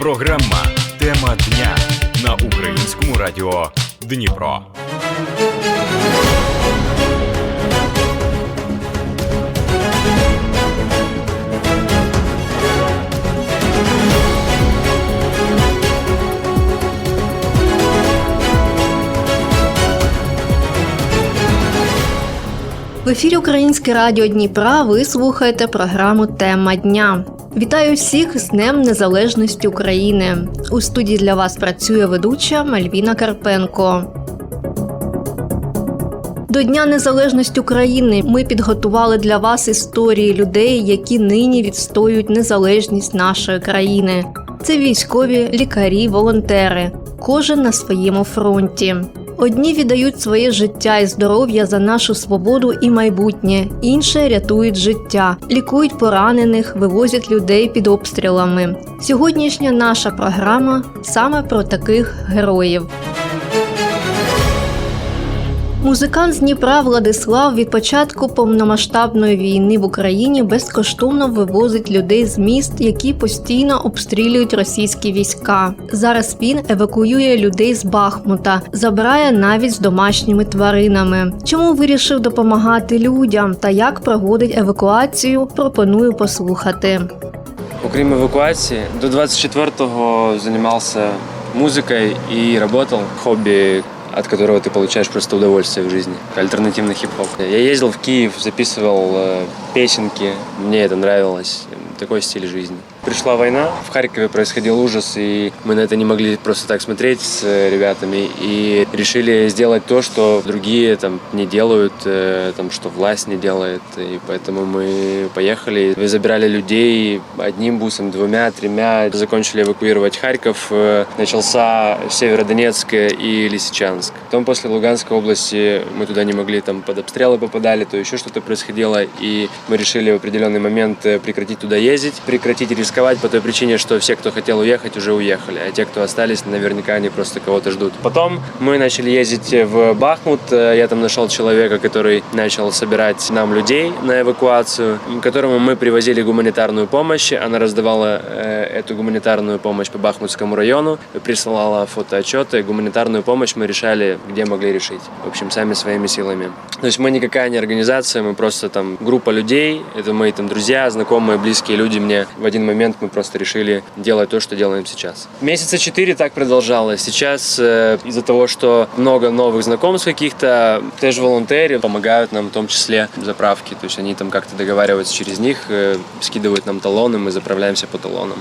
Програма Тема дня на українському радіо Дніпро. В ефірі Українське Радіо Дніпра ви слухаєте програму Тема дня. Вітаю всіх з Днем Незалежності України. У студії для вас працює ведуча Мальвіна Карпенко. До Дня Незалежності України ми підготували для вас історії людей, які нині відстоюють незалежність нашої країни. Це військові, лікарі, волонтери, кожен на своєму фронті. Одні віддають своє життя і здоров'я за нашу свободу і майбутнє, інші рятують життя, лікують поранених, вивозять людей під обстрілами. Сьогоднішня наша програма саме про таких героїв. Музикант з Дніпра Владислав від початку повномасштабної війни в Україні безкоштовно вивозить людей з міст, які постійно обстрілюють російські війська. Зараз він евакуює людей з Бахмута, забирає навіть з домашніми тваринами. Чому вирішив допомагати людям та як проводить евакуацію? Пропоную послухати. Окрім евакуації, до 24-го займався музикою і работал. Хобби, от которого ты получаешь просто удовольствие в жизни. Альтернативный хип-хоп. Я ездил в Киев, записывал э, песенки. Мне это нравилось. Такой стиль жизни. Пришла война, в Харькове происходил ужас, и мы на это не могли просто так смотреть с э, ребятами, и решили сделать то, что другие там не делают, э, там, что власть не делает, и поэтому мы поехали, и забирали людей одним бусом, двумя, тремя, закончили эвакуировать Харьков, Э, начался Северодонецк и Лисичанск. Потом после Луганской области мы туда не могли, там под обстрелы попадали, то еще что-то происходило, и мы решили в определенный момент прекратить туда ездить, прекратить рисковать по той причине, что все, кто хотел уехать, уже уехали, а те, кто остались, наверняка они просто кого-то ждут. Потом мы начали ездить в Бахмут, Э, я там нашел человека, который начал собирать нам людей на эвакуацию, которому мы привозили гуманитарную помощь, она раздавала э, эту гуманитарную помощь по Бахмутскому району, присылала фотоотчеты, гуманитарную помощь мы решали, где могли решить, в общем, сами своими силами. То есть мы никакая не организация, мы просто там группа людей, это мои там друзья, знакомые, близкие люди мне. В один момент мы просто решили делать то, что делаем сейчас. Месяца четыре так продолжалось. Сейчас э, из-за того, что много новых знакомств каких-то, теж волонтеры помогают нам в том числе заправки, то есть они там как-то договариваются через них, э, скидывают нам талоны, мы заправляемся по талонам.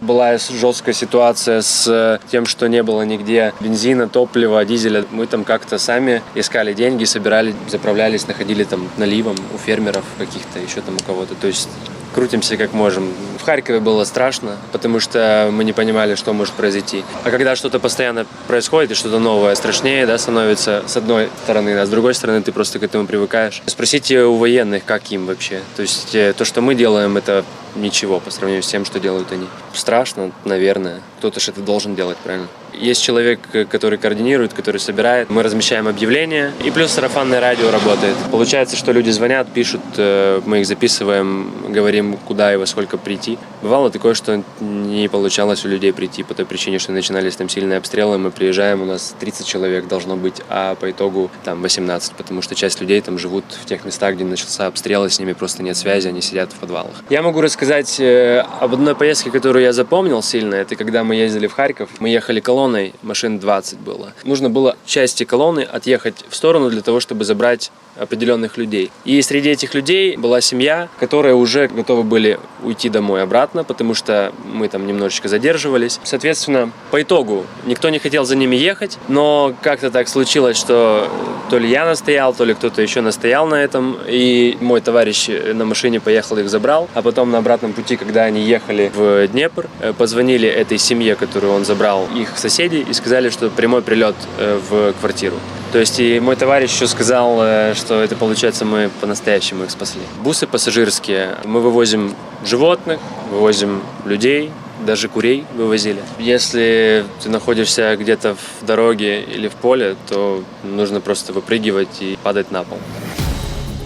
Была жесткая ситуация с э, тем, что не было нигде бензина, топлива, дизеля. Мы там как-то сами искали деньги, собирали, заправлялись, находили там наливом у фермеров каких-то, еще там у кого-то. То есть крутимся как можем. В Харькове было страшно, потому что мы не понимали, что может произойти. А когда что-то постоянно происходит и что-то новое, страшнее да, становится с одной стороны, а с другой стороны ты просто к этому привыкаешь. Спросите у военных, как им вообще. То есть э, то, что мы делаем, это ничего по сравнению с тем, что делают они. Страшно, наверное. Кто-то же это должен делать, правильно? Есть человек, э, который координирует, который собирает. Мы размещаем объявления. И плюс сарафанное радио работает. Получается, что люди звонят, пишут, э, мы их записываем, говорим, куда и во сколько прийти. Бывало такое, что не получалось у людей прийти по той причине, что начинались там сильные обстрелы. Мы приезжаем, у нас 30 человек должно быть, а по итогу там 18, потому что часть людей там живут в тех местах, где начался обстрел, и с ними просто нет связи, они сидят в подвалах. Я могу рассказать э, об одной поездке, которую я запомнил сильно. Это когда мы ездили в Харьков. Мы ехали колонной, машин 20 было. Нужно было части колонны отъехать в сторону для того, чтобы забрать определенных людей. И среди этих людей была семья, которая уже готовы были уйти домой обратно, потому что мы там немножечко задерживались. Соответственно, по итогу никто не хотел за ними ехать, но как-то так случилось, что то ли я настоял, то ли кто-то еще настоял на этом, и мой товарищ на машине поехал их забрал, а потом на обратном пути, когда они ехали в Днепр, э, позвонили этой семье, которую он забрал, их соседей, и сказали, что прямой прилет э, в квартиру. То есть и мой товарищ еще сказал, э, что это получается мы по-настоящему их спасли. Бусы пассажирские. Мы вывозим животных, вывозим людей, даже курей вывозили. Если ты находишься где-то в дороге или в поле, то нужно просто выпрыгивать и падать на пол.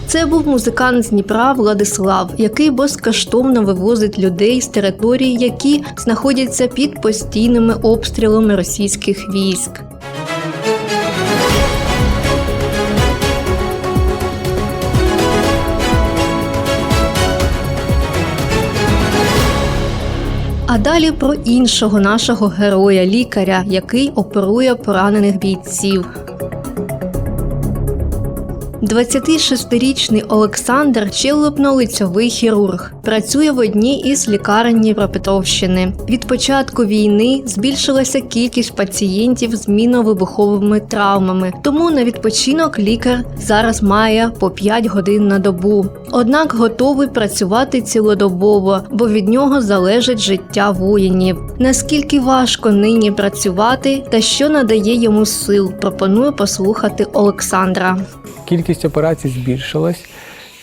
Це був музикант з Дніпра Владислав, який безкоштовно вивозить людей з територій, які знаходяться під постійними обстрілами російських військ. А далі про іншого нашого героя, лікаря, який оперує поранених бійців. 26-річний Олександр щелепно-лицьовий хірург. Працює в одній із лікарень Дніпропетровщини. Від початку війни збільшилася кількість пацієнтів з міновибуховими травмами, тому на відпочинок лікар зараз має по 5 годин на добу. Однак готовий працювати цілодобово, бо від нього залежить життя воїнів. Наскільки важко нині працювати та що надає йому сил, пропоную послухати Олександра. Кількість операцій збільшилась,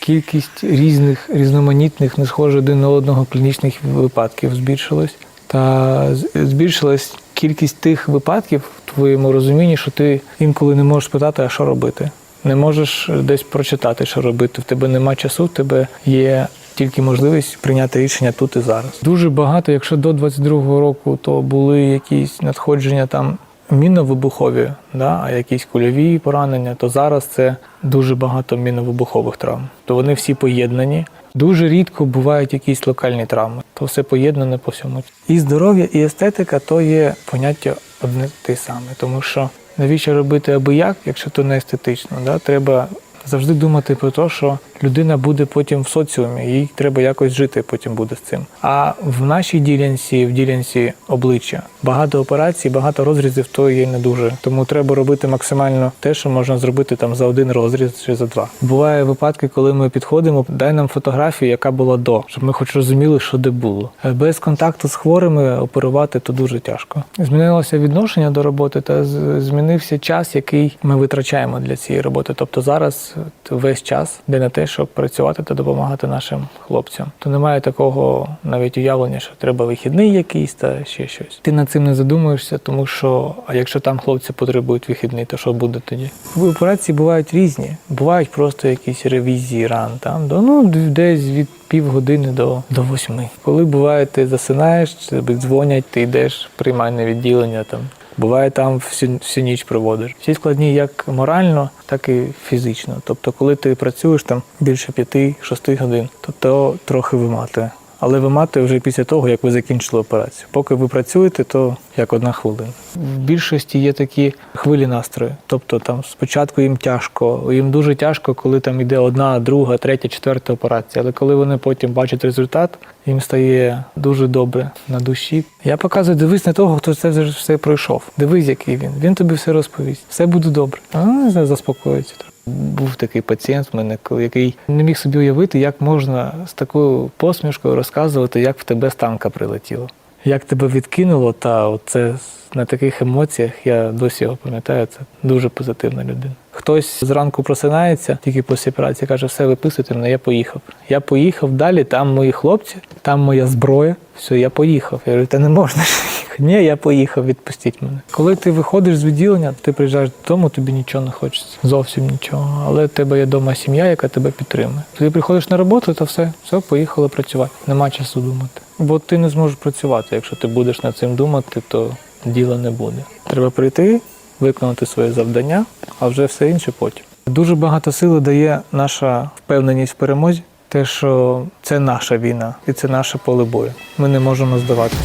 кількість різних різноманітних, не схожих один на одного клінічних випадків збільшилась. Та збільшилась кількість тих випадків в твоєму розумінні, що ти інколи не можеш спитати, а що робити. Не можеш десь прочитати, що робити. В тебе нема часу, в тебе є тільки можливість прийняти рішення тут і зараз. Дуже багато, якщо до 22-го року, то були якісь надходження там міновибухові, да, а якісь кульові поранення, то зараз це дуже багато міновибухових травм. То вони всі поєднані. Дуже рідко бувають якісь локальні травми, то все поєднане по всьому. І здоров'я, і естетика то є поняття одне те саме, тому що навіщо робити аби як, якщо то не естетично. Да? Треба завжди думати про те, що людина буде потім в соціумі, їй треба якось жити потім буде з цим. А в нашій ділянці, в ділянці обличчя, багато операцій, багато розрізів, то є не дуже. Тому треба робити максимально те, що можна зробити там за один розріз чи за два. Буває випадки, коли ми підходимо, дай нам фотографію, яка була до, щоб ми хоч розуміли, що де було. Е, Без контакту з хворими оперувати то дуже тяжко. Змінилося відношення до роботи та змінився час, який ми витрачаємо для цієї роботи. Тобто зараз весь час де на те, щоб працювати та допомагати нашим хлопцям. То немає такого навіть уявлення, що треба вихідний якийсь та ще щось. Ти над цим не задумуєшся, тому що а якщо там хлопці потребують вихідний, то що буде тоді? Операції бувають різні. Бувають просто якісь ревізії ран там до ну десь від півгодини до, до восьми. Коли буває, ти засинаєш, тобі дзвонять, ти йдеш в приймальне відділення там. Буває, там всю, всю ніч проводиш. Всі складні як морально, так і фізично. Тобто, коли ти працюєш там більше 5-6 годин, то то трохи виматує. Але виматує вже після того, як ви закінчили операцію. Поки ви працюєте, то як одна хвилина. В більшості є такі хвилі настрою. Тобто там спочатку їм тяжко, їм дуже тяжко, коли там йде одна, друга, третя, четверта операція. Але коли вони потім бачать результат, їм стає дуже добре на душі. Я показую, дивись на того, хто це вже все пройшов. Дивись, який він. Він тобі все розповість. Все буде добре. А заспокоїться. Був такий пацієнт в мене, який не міг собі уявити, як можна з такою посмішкою розказувати, як в тебе з танка прилетіло. Як тебе відкинуло, та це на таких емоціях, я досі його пам'ятаю, це дуже позитивна людина. Хтось зранку просинається, тільки після операції каже, все виписуйте мене, я поїхав. Я поїхав далі, там мої хлопці, там моя зброя. Все, я поїхав. Я говорю, та не можна ж їхати. Ні, я поїхав, відпустіть мене. Коли ти виходиш з відділення, ти приїжджаєш додому, тобі нічого не хочеться. Зовсім нічого. Але в тебе є вдома сім'я, яка тебе підтримує. Ти приходиш на роботу, то все, все, поїхали працювати. Нема часу думати. Бо ти не зможеш працювати. Якщо ти будеш над цим думати, то діла не буде. Треба прийти, виконати своє завдання, а вже все інше потім. Дуже багато сили дає наша впевненість в перемозі. Те, що це наша війна і це наше поле бою. Ми не можемо здаватися.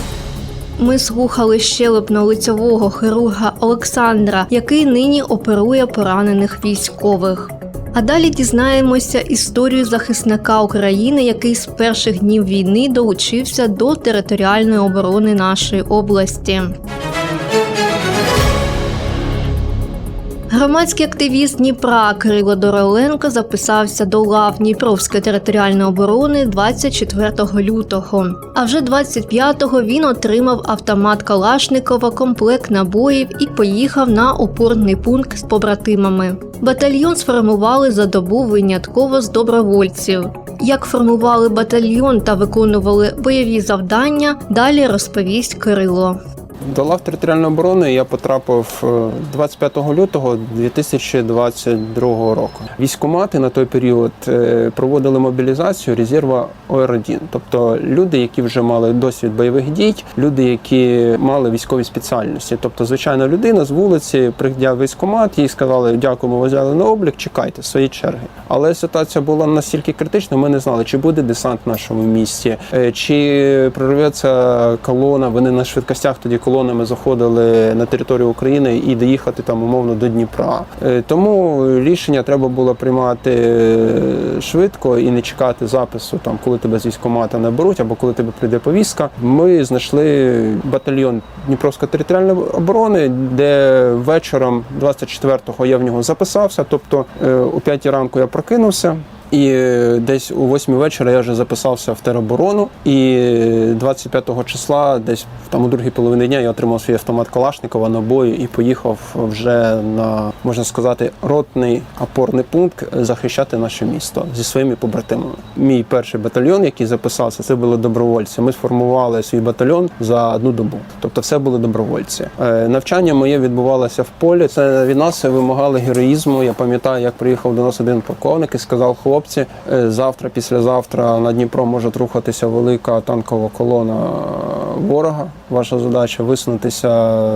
Ми слухали щелепно-лицьового хірурга Олександра, який нині оперує поранених військових. А далі дізнаємося історію захисника України, який з перших днів війни долучився до територіальної оборони нашої області. Громадський активіст Дніпра Кирило Дороленко записався до лав Дніпровської територіальної оборони 24 лютого. А вже 25-го він отримав автомат Калашникова, комплект набоїв і поїхав на опорний пункт з побратимами. Батальйон сформували за добу винятково з добровольців. Як формували батальйон та виконували бойові завдання, далі розповість Кирило. До лав територіальної оборони я потрапив е, 25 лютого 2022 року. Військкомати на той період е, проводили мобілізацію резерва ОР-1, тобто люди, які вже мали досвід бойових дій, люди, які мали військові спеціальності. Тобто, звичайна людина з вулиці прийняв військкомат, їй сказали, дякуємо, ви взяли на облік, чекайте своєї черги. Але ситуація була настільки критична, ми не знали, чи буде десант в нашому місті, е, чи прорветься колона. Вони на швидкостях тоді колонами заходили на територію України і доїхати там умовно до Дніпра. Е, Тому рішення треба було приймати е, швидко і не чекати запису, там коли тебе з військкомата наберуть або коли тебе прийде повістка. Ми знайшли батальйон Дніпровської територіальної оборони, де вечором 24-го я в нього записався. Тобто е, о 5 ранку я прокинувся. І е, десь о 8 вечора я вже записався в тероборону. І 25 числа, десь там у другій половині дня, я отримав свій автомат Калашникова набої і поїхав вже на можна сказати ротний опорний пункт захищати наше місто зі своїми побратимами. Мій перший батальйон, який записався, це були добровольці. Ми сформували свій батальйон за одну добу. Тобто, все були добровольці. Е, Навчання моє відбувалося в полі. Це від нас вимагали героїзму. Я пам'ятаю, як приїхав до нас один полковник і сказав: хлопці, е, завтра, післязавтра на Дніпро може рухатися велика танкова колона ворога. Ваша задача висунутися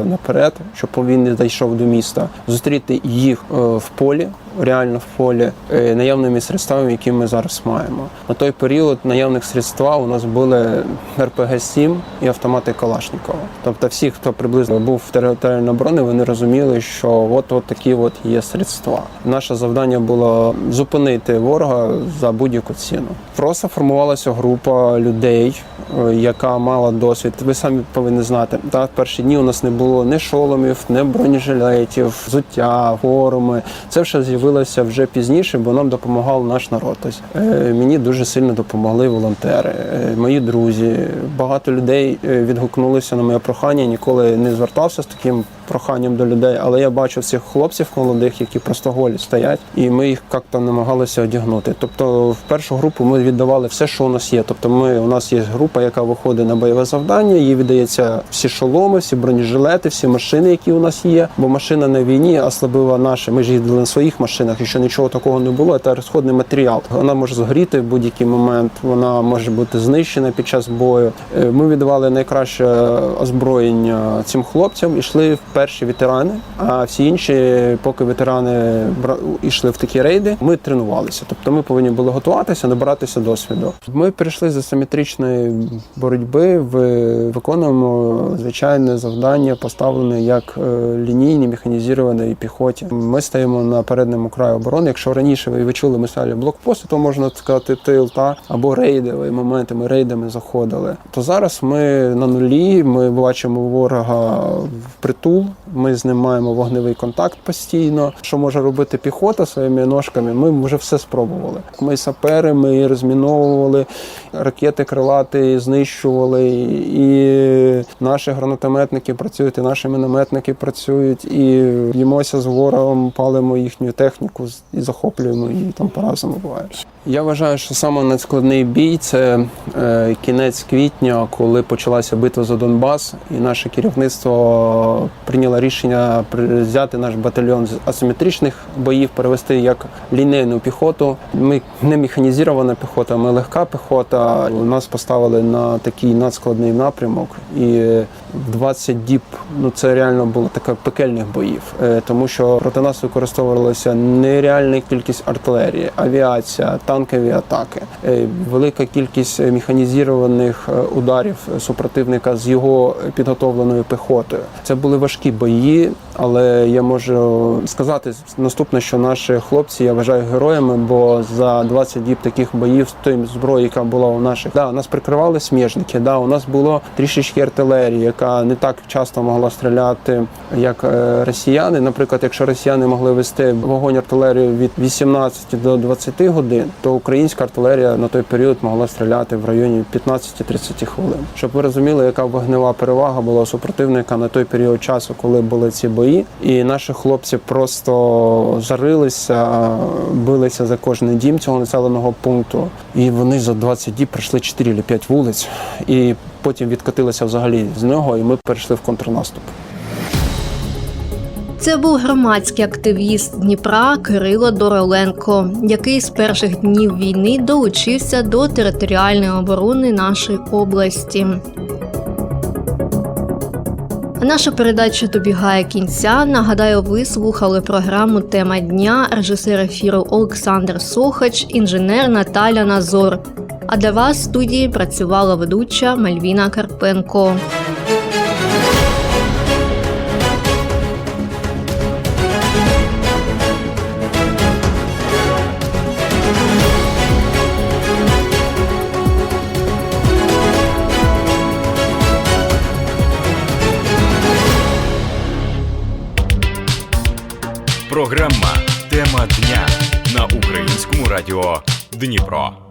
наперед, щоб він не дійшов до міста, зустріти їх е, в полі. Реально в полі е, наявними средствами, які ми зараз маємо. На той період наявних средства у нас були РПГ-7 і автомати Калашникова. Тобто, всі, хто приблизно був в територіальній обороні, вони розуміли, що от от такі от є средства. Наше завдання було зупинити ворога за будь-яку ціну. Просто формувалася група людей, е, яка мала досвід. Ви самі повинні знати. Та в перші дні у нас не було ні шоломів, ні бронежилетів, взуття, форуми. Це все з'явилося вже пізніше, бо нам допомагав наш народ. Тобто, мені дуже сильно допомогли волонтери, е, мої друзі. Багато людей е, відгукнулися на моє прохання. Ніколи не звертався з таким проханням до людей, але я бачив цих хлопців молодих, які просто голі стоять, і ми їх як-то намагалися одягнути. Тобто, в першу групу ми віддавали все, що у нас є. Тобто, ми у нас є група, яка виходить на бойове завдання. Їй віддається всі шоломи, всі бронежилети, всі машини, які у нас є. Бо машина на війні особливо наша. Ми ж їздили на своїх машинах, і що нічого такого не було. Це розходний матеріал. Вона може згоріти в будь-який момент. Вона може бути знищена під час бою. Е, Ми віддавали найкраще озброєння цим хлопцям. Ішли в перші ветерани. А всі інші, поки ветерани йшли в такі рейди, ми тренувалися. Тобто ми повинні були готуватися, набиратися досвіду. Ми перейшли з асиметричної боротьби в виконуємо звичайне завдання, поставлене як е, лінійній механізованій піхоті. Ми стоїмо на передньому краю оборони. Якщо раніше ви відчули ми стали блокпости, то можна сказати тил та або рейдові моменти. Ми рейдами заходили. То зараз ми на нулі. Ми бачимо ворога Amen. Ми з ним маємо вогневий контакт постійно. Що може робити піхота своїми ножками? Ми вже все спробували. Ми сапери, ми розміновували ракети крилати, знищували. І наші гранатометники працюють, і наші мінометники працюють, і б'ємося з ворогом, палимо їхню техніку і захоплюємо її там по-разному буває. Я вважаю, що саме надскладний бій це е, кінець квітня, коли почалася битва за Донбас, і наше керівництво прийняло рішення при- взяти наш батальйон з асиметричних боїв, перевести як лінейну піхоту. Ми не механізована піхота, ми легка піхота. Нас поставили на такий надскладний напрямок, і 20 діб ну це реально було таке пекельних боїв, Е, тому що проти нас використовувалася нереальна кількість артилерії, авіація, танкові атаки, Е, велика кількість механізованих е, ударів супротивника з його підготовленою піхотою. Це були важкі бої, але я можу сказати наступне, що наші хлопці я вважаю героями, бо за 20 діб таких боїв з тим зброєю, яка була у наших, да, нас прикривали сміжники. Да, у нас було трішечки артилерії, яка не так часто могла стріляти, як е, росіяни. Наприклад, якщо росіяни могли вести вогонь артилерію від 18 до 20 годин, то українська артилерія на той період могла стріляти в районі 15-30 хвилин. Щоб ви розуміли, яка вогнева перевага була супротивника на той період часу, коли були ці бої, і наші хлопці просто зарилися, билися за кожний дім цього населеного пункту. І вони за 20 діб пройшли 4 чи 5 вулиць. І потім відкотилися взагалі з нього, і ми перейшли в контрнаступ. Це був громадський активіст Дніпра Кирило Дороленко, який з перших днів війни долучився до територіальної оборони нашої області. Наша передача добігає кінця. Нагадаю, ви слухали програму Тема дня, режисер ефіру Олександр Сохач, інженер Наталя Назор. А для вас в студії працювала ведуча Мальвіна Карпенко. Програма Тема дня на українському радіо Дніпро.